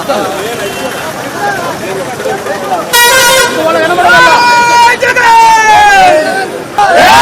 అన్న వెనక్కి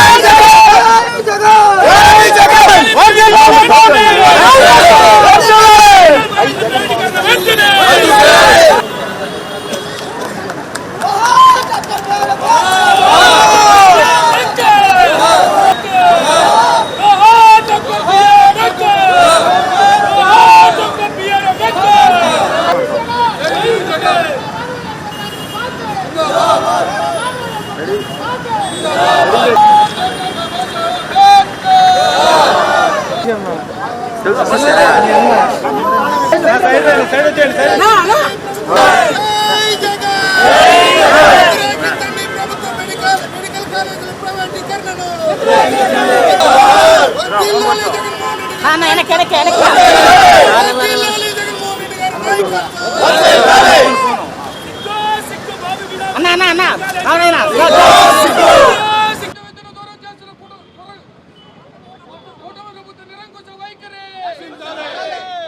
వెనక్కి వెనక్కి అన్న అన్న అన్న అవునైనా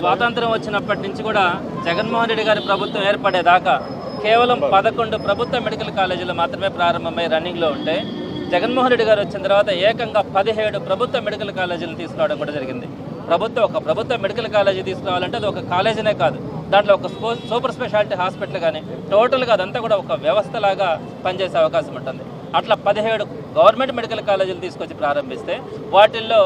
స్వాతంత్రం వచ్చినప్పటి నుంచి కూడా జగన్మోహన్ రెడ్డి గారి ప్రభుత్వం ఏర్పడేదాకా కేవలం పదకొండు ప్రభుత్వ మెడికల్ కాలేజీలు మాత్రమే ప్రారంభమై రన్నింగ్లో ఉంటే జగన్మోహన్ రెడ్డి గారు వచ్చిన తర్వాత ఏకంగా పదిహేడు ప్రభుత్వ మెడికల్ కాలేజీలు తీసుకురావడం కూడా జరిగింది. ప్రభుత్వం ఒక ప్రభుత్వ మెడికల్ కాలేజీ తీసుకురావాలంటే అది ఒక కాలేజీనే కాదు. దాంట్లో ఒక స్పో సూపర్ స్పెషాలిటీ హాస్పిటల్ కానీ టోటల్గా అదంతా కూడా ఒక వ్యవస్థలాగా పనిచేసే అవకాశం ఉంటుంది. అట్లా పదిహేడు గవర్నమెంట్ మెడికల్ కాలేజీలు తీసుకొచ్చి ప్రారంభిస్తే వాటిల్లో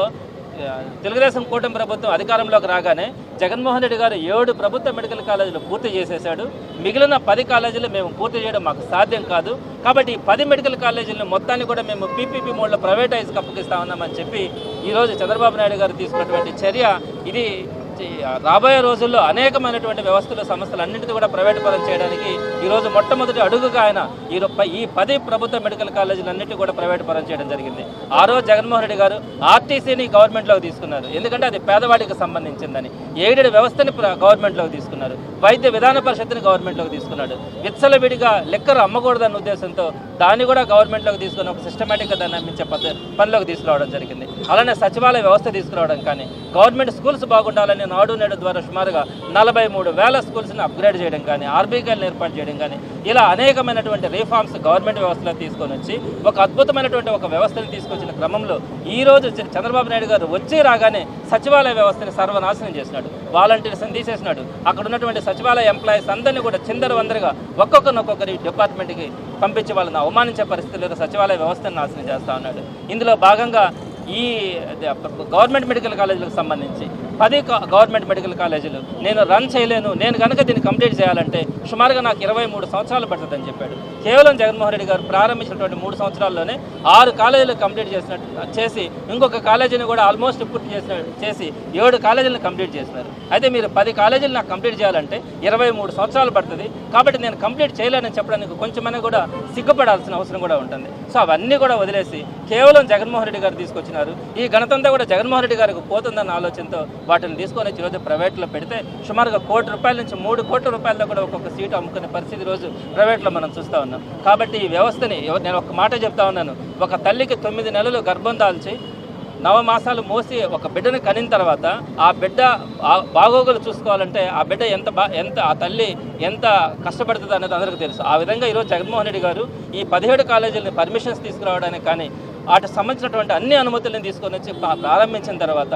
తెలుగుదేశం కూటమి ప్రభుత్వం అధికారంలోకి రాగానే జగన్మోహన్ రెడ్డి గారు ఏడు ప్రభుత్వ మెడికల్ కాలేజీలు పూర్తి చేసేశాడు. మిగిలిన పది కాలేజీలు మేము పూర్తి చేయడం మాకు సాధ్యం కాదు. కాబట్టి ఈ పది మెడికల్ కాలేజీలను మొత్తాన్ని కూడా మేము పీపీపీ మోడ్లో ప్రైవేటైజ్ కప్పగిస్తా ఉన్నామని చెప్పి ఈరోజు చంద్రబాబు నాయుడు గారు తీసుకున్నటువంటి చర్య. ఇది రాబోయే రోజుల్లో అనేకమైనటువంటి వ్యవస్థలు సంస్థలు అన్నింటినీ కూడా ప్రైవేటుపరం చేయడానికి ఈరోజు మొట్టమొదటి అడుగుగా ఆయన ఈ ఈ పది ప్రభుత్వ మెడికల్ కాలేజీలన్నింటినీ కూడా ప్రైవేటుపరం చేయడం జరిగింది. ఆ రోజు జగన్మోహన్ రెడ్డి గారు ఆర్టీసీని గవర్నమెంట్లోకి తీసుకున్నారు. ఎందుకంటే అది పేదవాడికి సంబంధించిందని. ఎయిడెడ్ వ్యవస్థని గవర్నమెంట్లోకి తీసుకున్నారు. వైద్య విధాన పరిషత్ని గవర్నమెంట్లోకి తీసుకున్నాడు. విచ్చలవిడిగా లెక్కలు అమ్మకూడదన్న ఉద్దేశంతో దాన్ని కూడా గవర్నమెంట్లోకి తీసుకుని ఒక సిస్టమేటిక్గా దాన్ని అమ్మించే పనిలోకి తీసుకురావడం జరిగింది. అలానే సచివాలయ వ్యవస్థ తీసుకురావడం కానీ గవర్నమెంట్ స్కూల్స్ బాగుండాలని నాడు నేడు ద్వారా సుమారుగా నలభై మూడు వేల స్కూల్స్ని అప్గ్రేడ్ చేయడం కానీ ఆర్బీఐలు ఏర్పాటు చేయడం కానీ ఇలా అనేకమైనటువంటి రిఫార్మ్స్ గవర్నమెంట్ వ్యవస్థలో తీసుకొని వచ్చి ఒక అద్భుతమైనటువంటి ఒక వ్యవస్థను తీసుకొచ్చిన క్రమంలో ఈ రోజు చంద్రబాబు నాయుడు గారు వచ్చి రాగానే సచివాలయ వ్యవస్థని సర్వనాశనం చేసినాడు వాలంటీర్స్ని తీసేసినాడు. అక్కడ ఉన్నటువంటి సచివాలయ ఎంప్లాయీస్ అందరినీ కూడా చిందరు వందరుగా ఒక్కొక్కరిని ఒక్కొక్కరి డిపార్ట్మెంట్కి పంపించి వాళ్ళని అవమానించే పరిస్థితుల్లో సచివాలయ వ్యవస్థను నాశనం చేస్తా ఉన్నాడు. ఇందులో భాగంగా ఈ గవర్నమెంట్ మెడికల్ కాలేజీలకు సంబంధించి పది గవర్నమెంట్ మెడికల్ కాలేజీలు నేను రన్ చేయలేను నేను కనుక దీన్ని కంప్లీట్ చేయాలంటే సుమారుగా నాకు ఇరవై మూడు సంవత్సరాలు పడుతుందని చెప్పాడు. కేవలం జగన్మోహన్ రెడ్డి గారు ప్రారంభించినటువంటి మూడు సంవత్సరాల్లోనే ఆరు కాలేజీలు కంప్లీట్ చేసినట్టు చేసి ఇంకొక కాలేజీని కూడా ఆల్మోస్ట్ పూర్తి చేసిన చేసి ఏడు కాలేజీలను కంప్లీట్ చేసినారు. అయితే మీరు పది కాలేజీలు నాకు కంప్లీట్ చేయాలంటే ఇరవై మూడు సంవత్సరాలు పడుతుంది. కాబట్టి నేను కంప్లీట్ చేయలేనని చెప్పడానికి కొంచెమైనా కూడా సిగ్గుపడాల్సిన అవసరం కూడా ఉంటుంది. సో అవన్నీ కూడా వదిలేసి కేవలం జగన్మోహన్ రెడ్డి గారు చేసినారు ఈ ఘనతంతా కూడా జగన్మోహన్ రెడ్డి గారికి పోతుందన్న ఆలోచనతో వాటిని తీసుకొని వచ్చి ఈరోజు ప్రైవేట్లో పెడితే సుమారుగా కోటి రూపాయల నుంచి మూడు కోట్ల రూపాయలతో కూడా ఒక్కొక్క సీటు అమ్ముకునే పరిస్థితి రోజు ప్రైవేట్లో మనం చూస్తూ ఉన్నాం. కాబట్టి ఈ వ్యవస్థని నేను ఒక మాట చెప్తా ఉన్నాను. ఒక తల్లికి తొమ్మిది నెలలు గర్భం దాల్చి నవమాసాలు మోసి ఒక బిడ్డను కనిన తర్వాత ఆ బిడ్డ బాగోగులు చూసుకోవాలంటే ఆ బిడ్డ ఎంత బా ఎంత ఆ తల్లి ఎంత కష్టపడుతుంది అనేది అందరికీ తెలుసు. ఆ విధంగా ఈరోజు జగన్మోహన్ రెడ్డి గారు ఈ పదిహేడు కాలేజీలని పర్మిషన్స్ తీసుకురావడానికి కానీ వాటి సంబంధించినటువంటి అన్ని అనుమతులను తీసుకొని వచ్చి ప్రారంభించిన తర్వాత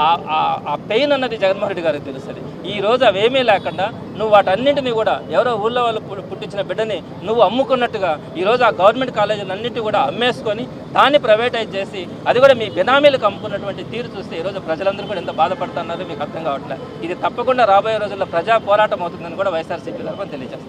ఆ- ఆ- ఆ పెయిన్ అన్నది జగన్మోహన్ రెడ్డి గారికి తెలుస్తుంది. ఈ రోజు అవేమీ లేకుండా నువ్వు వాటన్నింటినీ కూడా ఎవరో ఊళ్ళో వాళ్ళు పుట్టించిన బిడ్డని నువ్వు అమ్ముకున్నట్టుగా ఈరోజు ఆ గవర్నమెంట్ కాలేజీలన్నింటినీ కూడా అమ్మేసుకొని దాన్ని ప్రైవేటైజ్ చేసి అది కూడా మీ బినామీలకు అమ్ముకున్నటువంటి తీరు చూస్తే ఈరోజు ప్రజలందరూ కూడా ఎంత బాధపడుతున్నారో మీకు అర్థం కావట్లేదు ఇది తప్పకుండా రాబోయే రోజుల్లో ప్రజా పోరాటం అవుతుందని కూడా వైఎస్ఆర్సీపీ తరఫున తెలియజేస్తారు